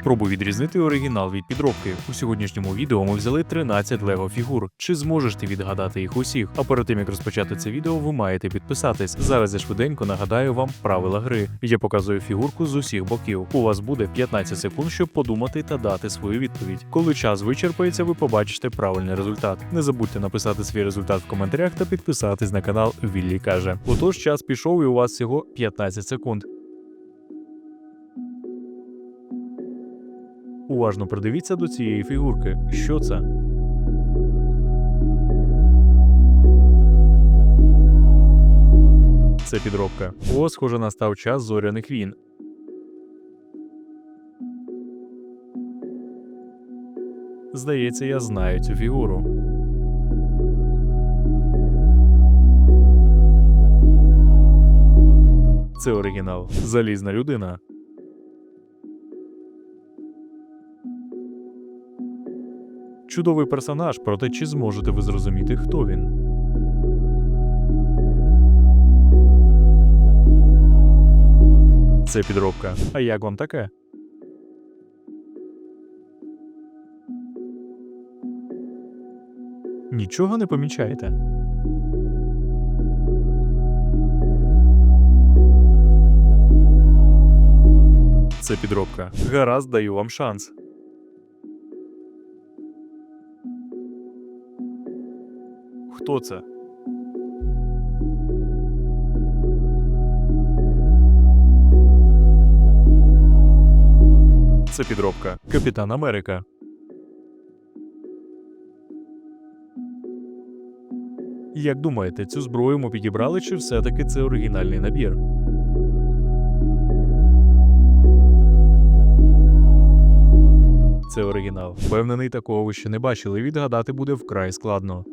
Спробуй відрізнити оригінал від підробки. У сьогоднішньому відео ми взяли 13 лего фігур. Чи зможеш ти відгадати їх усіх? А перед тим як розпочати це відео, ви маєте підписатись. Зараз я швиденько нагадаю вам правила гри. Я показую фігурку з усіх боків. У вас буде 15 секунд, щоб подумати та дати свою відповідь. Коли час вичерпається, ви побачите правильний результат. Не забудьте написати свій результат в коментарях та підписатись на канал Віллі каже. Отож, час пішов і у вас всього 15 секунд. Уважно придивіться до цієї фігурки. Що це? Це підробка. О, схоже, настав час зоряних війн. Здається, я знаю цю фігуру. Це оригінал. Залізна людина. Чудовий персонаж, проте чи зможете ви зрозуміти, хто він? Це підробка. А як вам таке? Нічого не помічаєте? Це підробка. Гаразд даю вам шанс. Хто це? Це підробка. Капітан Америка. Як думаєте, цю зброю ми підібрали, чи все-таки це оригінальний набір? Це оригінал. Впевнений, такого ви ще не бачили. Відгадати буде вкрай складно.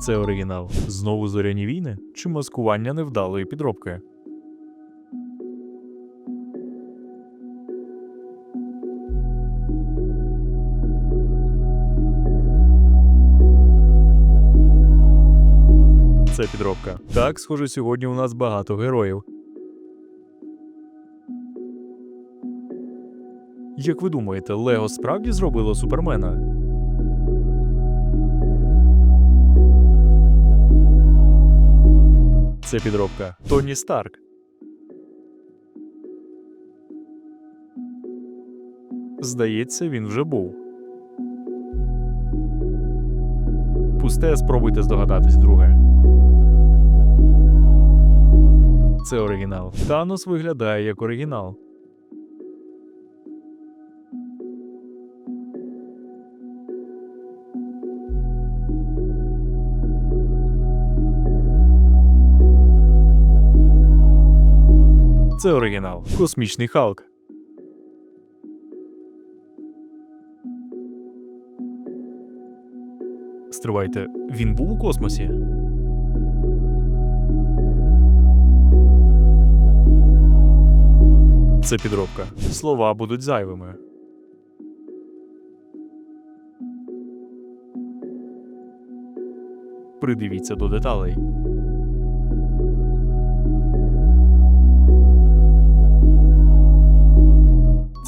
Це оригінал. Знову зоряні війни чи маскування невдалої підробки? Це підробка. Так, схоже, сьогодні у нас багато героїв. Як ви думаєте, Лего справді зробило супермена? Це підробка. Тоні Старк. Здається, він вже був. Пусте, спробуйте здогадатись, друге. Це оригінал. Танос виглядає як оригінал. Це оригінал. Космічний Халк. Стривайте, він був у космосі? Це підробка. Слова будуть зайвими. Придивіться до деталей.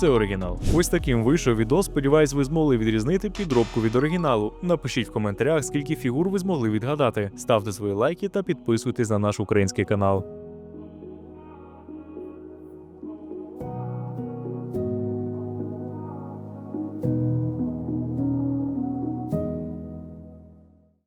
Це оригінал. Ось таким вийшов відео. Сподіваюсь, ви змогли відрізнити підробку від оригіналу. Напишіть в коментарях, скільки фігур ви змогли відгадати. Ставте свої лайки та підписуйтесь на наш український канал.